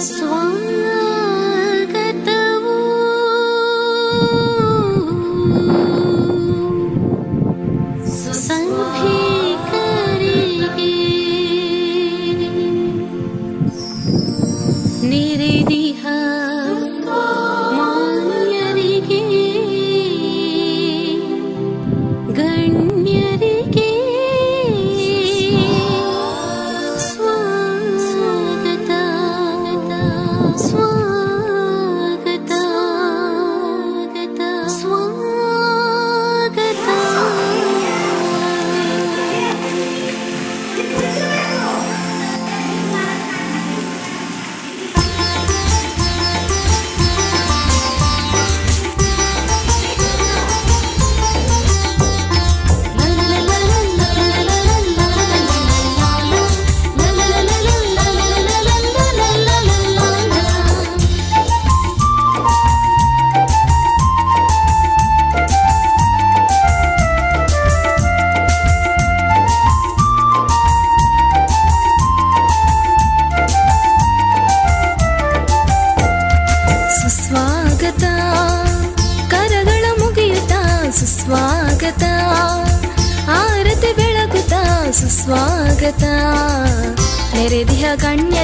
song.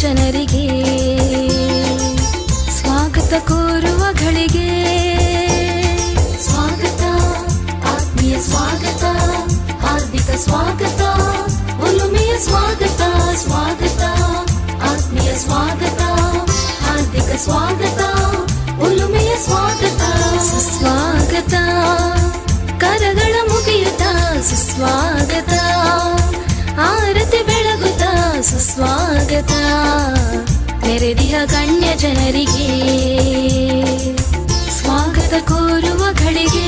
ಜನರಿಗೆ ಸ್ವಾಗತ ಕೋರುವ ಗಳಿಗೆ ಸ್ವಾಗತ, ಆತ್ಮೀಯ ಸ್ವಾಗತ, ಹಾರ್ದಿಕ ಸ್ವಾಗತ ಒಲುಮೆಯ ಸ್ವಾಗತ ಸ್ವಾಗತ, ಆತ್ಮೀಯ ಸ್ವಾಗತ, ಹಾರ್ದಿಕ ಸ್ವಾಗತ. ದಿಹ ಗಣ್ಯ ಜನರಿಗೆ ಸ್ವಾಗತ ಕೋರುವ ಘಳಿಗೆ.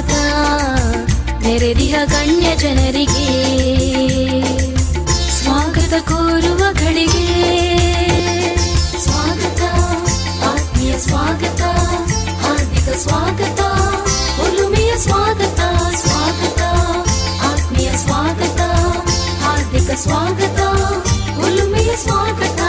ಭಾರತ ನೆರೆದಿಹ ಗಣ್ಯ ಜನರಿಗೆ. ಸ್ವಾಗತ ಕೋರುವ ಗಳಿಗೆ. ಸ್ವಾಗತ, ಆತ್ಮೀಯ ಸ್ವಾಗತ ಆರ್ಥಿಕ ಸ್ವಾಗತ, ಒಲುಮೆಯ ಸ್ವಾಗತ ಸ್ವಾಗತ, ಆತ್ಮೀಯ ಸ್ವಾಗತ ಆರ್ಥಿಕ ಸ್ವಾಗತ, ಒಲುಮೆಯ ಸ್ವಾಗತ.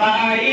ತಾಯಿ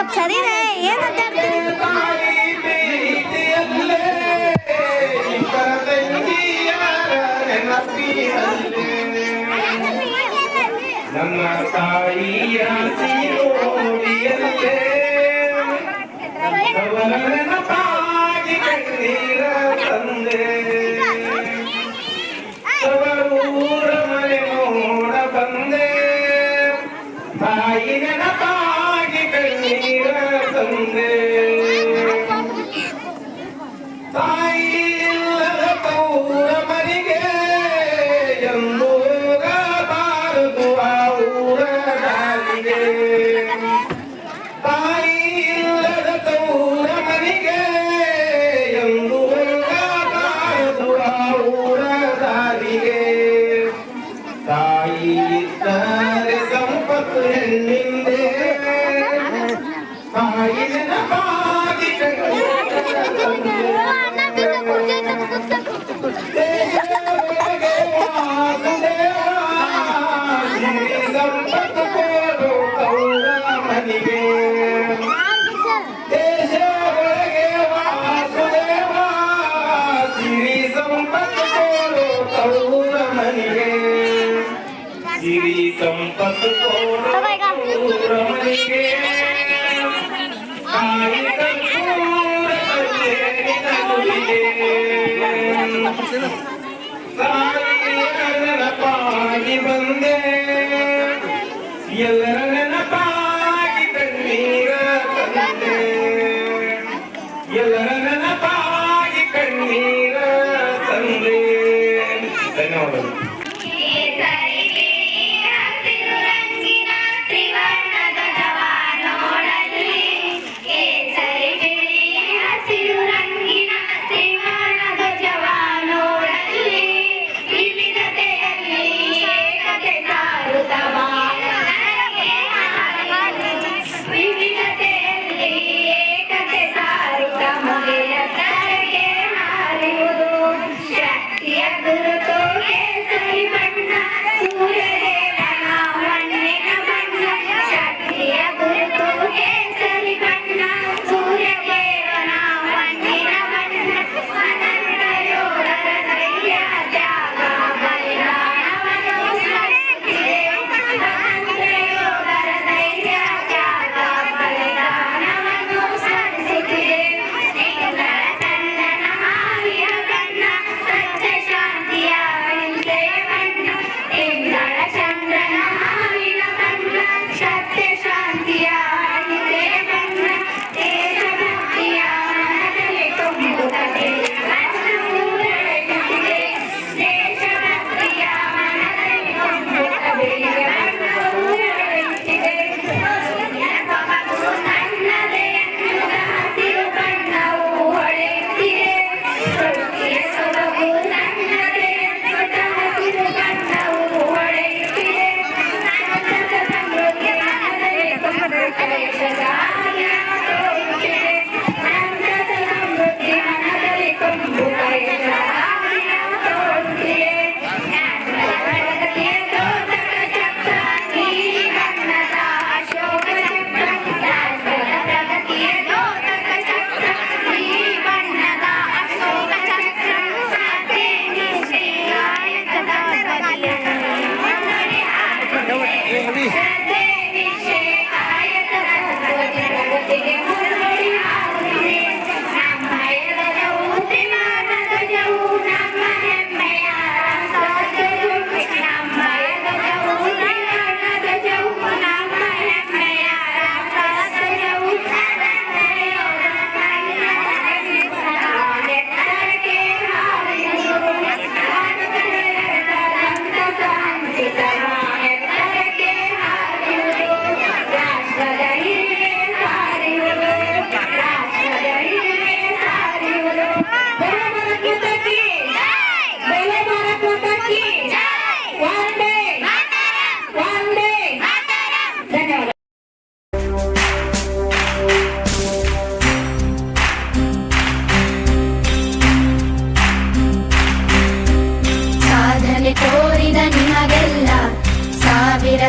सब शरीर है ये ना ನಮ್ಮ Bye. இயல்பெற